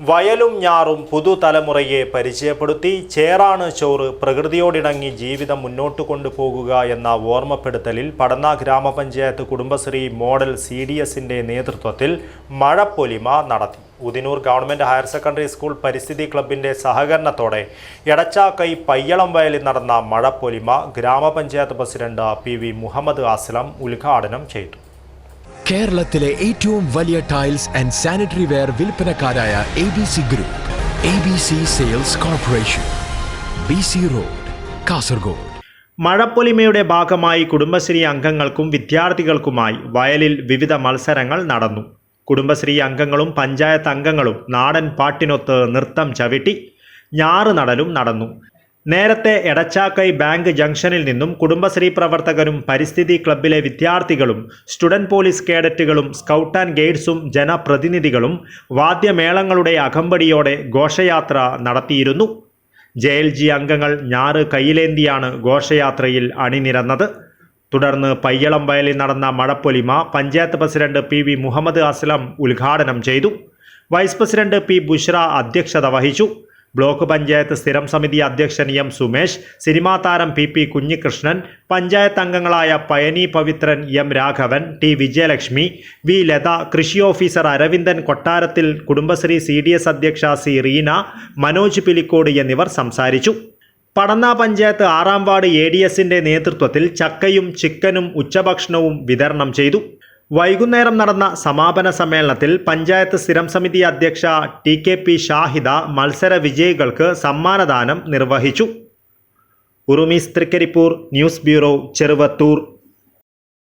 വയലും ഞാറും പുതുതലമുറയെ പരിചയപ്പെടുത്തി ചേറാണ് ചോറ് പ്രകൃതിയോടിണങ്ങി ജീവിതം മുന്നോട്ട് കൊണ്ടുപോകുക എന്ന ഓർമ്മപ്പെടുത്തലിൽ പടന്ന ഗ്രാമപഞ്ചായത്ത് കുടുംബശ്രീ മോഡൽ സി ഡി എസിന്റെ നേതൃത്വത്തിൽ മഴപ്പൊലിമ നടത്തി. Udinur government higher secondary school പരിസ്ഥിതി ക്ലബിന്റെ സഹകരണത്തോടെ എടച്ചാക്കൈ പയ്യളം വയലിൽ നടന്ന മഴപ്പൊലിമ ഗ്രാമപഞ്ചായത്ത് president P V Muhammad Aslam ഉദ്ഘാടനം ചെയ്തു. കേരളത്തിലെ ഏറ്റവും വലിയ tiles and sanitary ware വിൽപ്പനക്കാരായ A B C group A B C sales corporation B C road Kasaragod. മഴപ്പൊലിമയുടെ ഭാഗമായി കുടുംബശ്രീ അംഗങ്ങൾക്കും വിദ്യാർത്ഥികൾക്കുമായി വയലിൽ വിവിധ മത്സരങ്ങൾ നടന്നു. കുടുംബശ്രീ അംഗങ്ങളും പഞ്ചായത്ത് അംഗങ്ങളും നാടൻ പാട്ടിനൊത്ത് നൃത്തം ചവിട്ടി ഞാറ് നടലും നടന്നു. നേരത്തെ എടച്ചാക്കൈ ബാങ്ക് ജംഗ്ഷനിൽ നിന്നും കുടുംബശ്രീ പ്രവർത്തകരും പരിസ്ഥിതി ക്ലബിലെ വിദ്യാർത്ഥികളും സ്റ്റുഡന്റ് പോലീസ് കേഡറ്റുകളും സ്കൗട്ട് ആൻഡ് ഗൈഡ്സും ജനപ്രതിനിധികളും വാദ്യമേളങ്ങളുടെ അകമ്പടിയോടെ ഘോഷയാത്ര നടത്തിയിരുന്നു. ജെ എൽ ജി അംഗങ്ങൾ ഞാറ് കയ്യിലേന്തിയാണ് ഘോഷയാത്രയിൽ അണിനിരന്നത്. തുടർന്ന് പയ്യളം വയലിൽ നടന്ന മഴപ്പൊലിമ panchayat president P V Muhammad Aslam ഉദ്ഘാടനം ചെയ്തു. വൈസ് പ്രസിഡന്റ് പി ബുഷ്ര അധ്യക്ഷത വഹിച്ചു. ബ്ലോക്ക് പഞ്ചായത്ത് സ്ഥിരം സമിതി അധ്യക്ഷൻ എം സുമേഷ് സിനിമാ താരം പി പി കുഞ്ഞികൃഷ്ണൻ പഞ്ചായത്ത് അംഗങ്ങളായ Payani Pavithran M Raghavan T Vijayalakshmi V Latha കൃഷി officer Aravindan Kottarathil Kudumbashree C D S അധ്യക്ഷ സി റീന മനോജ് പിലിക്കോട് എന്നിവർ സംസാരിച്ചു. പടന്ന പഞ്ചായത്ത് ആറാം വാർഡ് എ ഡി നേതൃത്വത്തിൽ ചക്കയും ചിക്കനും ഉച്ചഭക്ഷണവും വിതരണം ചെയ്തു. വൈകുന്നേരം നടന്ന സമാപന സമ്മേളനത്തിൽ പഞ്ചായത്ത് സ്ഥിരം സമിതി അധ്യക്ഷ ടി കെ പി ഷാഹിദ മത്സര വിജയികൾക്ക് സമ്മാനദാനം നിർവഹിച്ചു. Urumees Thrikkaripur news bureau Cheruvathur.